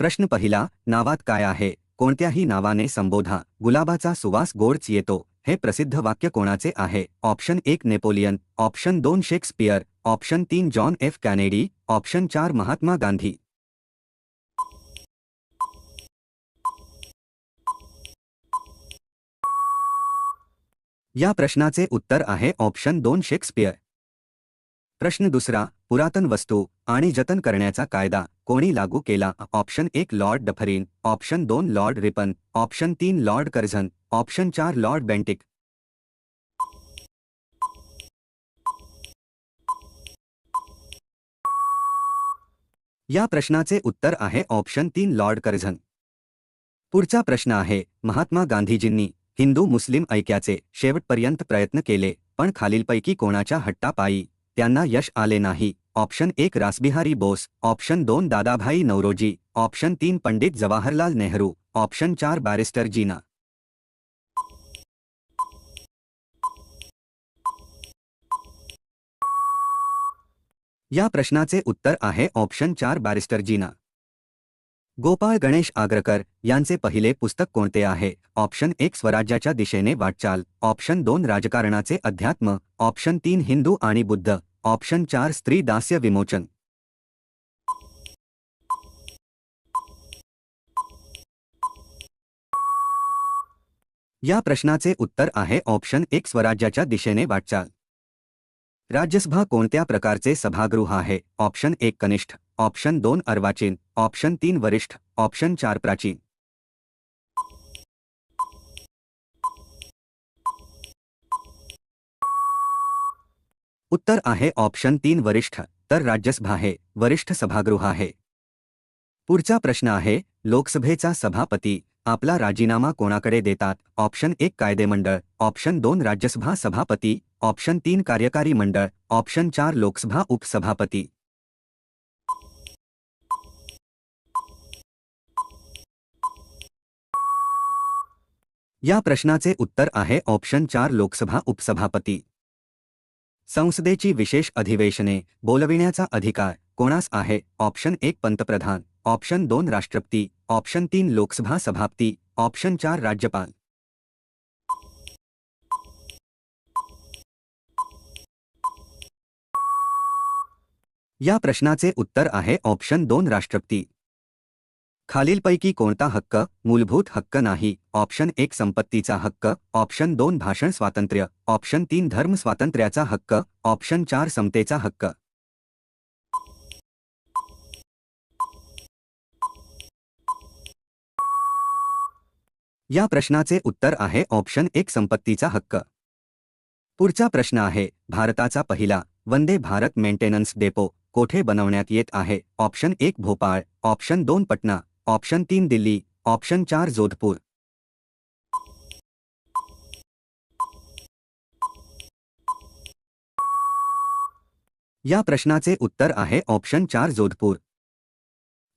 प्रश्न पहिला, नावात काय आहे? कोणत्याही नावाने संबोधा. गुलाबाचा सुवास गोडच येतो. हे प्रसिद्ध वाक्य कोणाचे आहे? ऑप्शन एक, नेपोलियन. ऑप्शन दोन, शेक्सपियर. ऑप्शन तीन, जॉन एफ़. कॅनेडी. ऑप्शन चार, महात्मा गांधी. या प्रश्नाचे उत्तर आहे ऑप्शन दोन, शेक्सपियर. प्रश्न दुसरा पुरातन वस्तू आणि जतन करण्याचा कायदा. कोणी लागू केला? ऑप्शन एक लॉर्ड डफरीन. ऑप्शन दोन लॉर्ड रिपन. ऑप्शन तीन लॉर्ड कर्झन. ऑप्शन चार लॉर्ड बेंटिक. या प्रश्नाचे उत्तर आहे ऑप्शन तीन लॉर्ड कर्झन. पुढचा प्रश्न आहे महात्मा गांधीजींनी हिंदू मुस्लिम ऐक्याचे शेवटपर्यंत प्रयत्न केले पण खालीलपैकी कोणाच्या हट्टापायी? त्यांना यश आले नाही. ऑप्शन एक रासबिहारी बोस. ऑप्शन दोन दादाभाई नवरोजी ऑप्शन तीन पंडित जवाहरलाल नेहरू. ऑप्शन चार बॅरिस्टर जीना. या प्रश्नाचे उत्तर आहे ऑप्शन चार बॅरिस्टर जीना. गोपाळ गणेश आग्रकर यांचे पहिले पुस्तक कोणते आहे? ऑप्शन एक स्वराज्याच्या दिशेने वाटचाल. ऑप्शन दोन राजकारणाचे अध्यात्म. ऑप्शन तीन हिंदू आणि बुद्ध. ऑप्शन चार, स्त्री दास्य विमोचन। या प्रश्नाचे उत्तर आहे, ऑप्शन एक, स्वराज्याच्या दिशेने वाटचाल. राज्यसभा कोणत्या प्रकारचे सभागृह आहे? ऑप्शन एक, कनिष्ठ. ऑप्शन दोन, अर्वाचीन. ऑप्शन तीन, वरिष्ठ. ऑप्शन चार, प्राचीन. उत्तर आहे ऑप्शन तीन वरिष्ठ तर राज्यसभा आहे वरिष्ठ सभागृह आहे. पुढचा प्रश्न आहे लोकसभेचा सभापती आपला राजीनामा कोणाकडे देतात? ऑप्शन एक कायदेमंडळ ऑप्शन दोन राज्यसभा सभापती ऑप्शन तीन कार्यकारी मंडळ ऑप्शन चार लोकसभा उपसभापती. या प्रश्नाचे उत्तर आहे ऑप्शन चार लोकसभा उपसभापती. संसदेची विशेष अधिवेशने बोलविण्याचा अधिकार कोणास आहे? ऑप्शन एक पंतप्रधान ऑप्शन दोन राष्ट्रपती ऑप्शन तीन लोकसभा सभापती ऑप्शन चार राज्यपाल. या प्रश्नाचे उत्तर आहे ऑप्शन दोन राष्ट्रपती. खालीलपैकी कोणता हक्क? मूलभूत हक्क नाही. ऑप्शन एक संपत्तीचा हक्क. ऑप्शन दोन भाषण स्वातंत्र्य. ऑप्शन तीन धर्म स्वातंत्र्याचा हक्क. ऑप्शन चार समतेचा हक्क. या प्रश्नाचे उत्तर आहे ऑप्शन एक संपत्तीचा हक्क. पुढचा प्रश्न आहे भारताचा पहिला वंदे भारत मेंटेनन्स डेपो कोठे बनवण्यात येत आहे? ऑप्शन एक भोपाळ. ऑप्शन दोन पटना. ऑप्शन तीन दिल्ली ऑप्शन चार जोधपूर. या प्रश्नाचे उत्तर आहे ऑप्शन चार जोधपूर.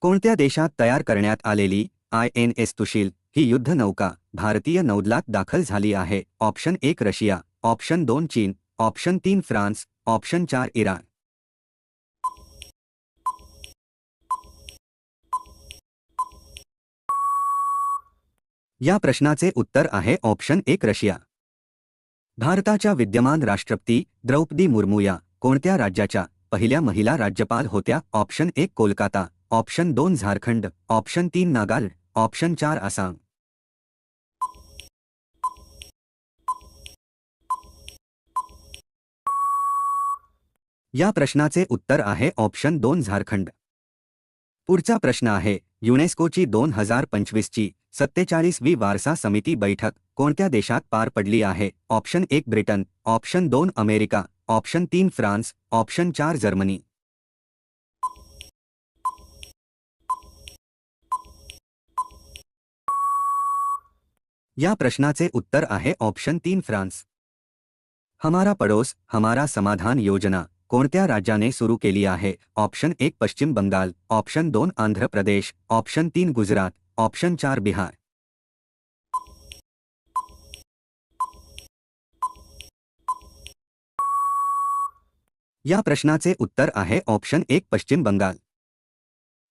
कोणत्या देशात तयार करण्यात आलेली आय एन एस तुशील ही युद्धनौका भारतीय नौदलात दाखल झाली आहे? ऑप्शन एक रशिया ऑप्शन दोन चीन ऑप्शन तीन फ्रान्स ऑप्शन चार इराण. या प्रश्नाचे उत्तर आहे ऑप्शन एक रशिया. भारताच्या विद्यमान राष्ट्रपती द्रौपदी मुर्मू या कोणत्या राज्याच्या पहिल्या महिला राज्यपाल होत्या? ऑप्शन एक कोलकाता ऑप्शन दोन झारखंड ऑप्शन तीन नागालँड ऑप्शन चार आसाम. या प्रश्नाचे उत्तर आहे ऑप्शन दोन झारखंड. पुढचा प्रश्न आहे युनेस्कोची दोन हजार पंचवीसची सत्तेचाळीसवी वारसा समिती बैठक कोणत्या देशात पार पडली आहे? ऑप्शन एक ब्रिटन, ऑप्शन दोन अमेरिका, ऑप्शन तीन फ्रान्स, ऑप्शन चार जर्मनी. या प्रश्नाचे उत्तर आहे ऑप्शन तीन फ्रान्स. हमारा पडोस, हमारा समाधान योजना, कोणत्या राज्याने सुरू केली आहे? ऑप्शन एक पश्चिम बंगाल, ऑप्शन दोन आंध्र प्रदेश, ऑप्शन तीन गुजरात ऑप्शन चार बिहार. या प्रश्नाचे उत्तर आहे ऑप्शन एक पश्चिम बंगाल.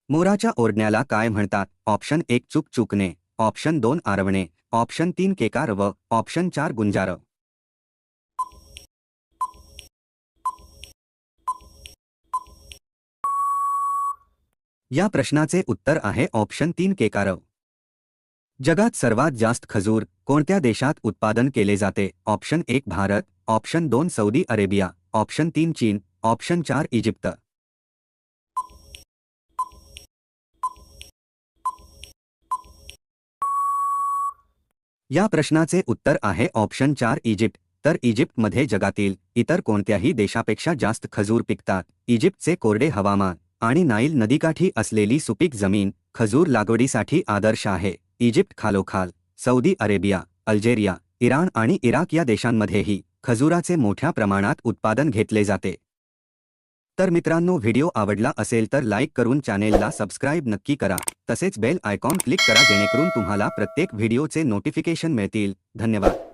मोराच्या ओरण्याला काय म्हणतात? ऑप्शन एक चूक चुकणे ऑप्शन दोन आरवणे ऑप्शन तीन केकार व ऑप्शन चार गुंजार या प्रश्नाचे उत्तर आहे ऑप्शन तीन केकारव जगात सर्वात जास्त खजूर कोणत्या देशात उत्पादन केले जाते? ऑप्शन एक भारत, ऑप्शन दोन सौदी अरेबिया, ऑप्शन तीन चीन, ऑप्शन चार इजिप्त. या प्रश्नाचे उत्तर आहे ऑप्शन चार इजिप्त. तर इजिप्तमध्ये जगातील इतर कोणत्याही देशापेक्षा जास्त खजूर पिकतात. इजिप्तचे कोरडे हवामान. आणि नाईल नदीकाठी असलेली सुपीक जमीन खजूर लागवडीसाठी आदर्श आहे. इजिप्त खालोखाल सौदी अरेबिया अल्जेरिया इराण आणि इराक या देशांमध्येही खजुराचे मोठ्या प्रमाणात उत्पादन घेतले जाते. तर मित्रांनो व्हिडिओ आवडला असेल तर लाईक करून चॅनेलला सबस्क्राईब नक्की करा. तसेच बेल आयकॉन क्लिक करा जेणेकरून तुम्हाला प्रत्येक व्हिडिओचे नोटिफिकेशन मिळतील. धन्यवाद.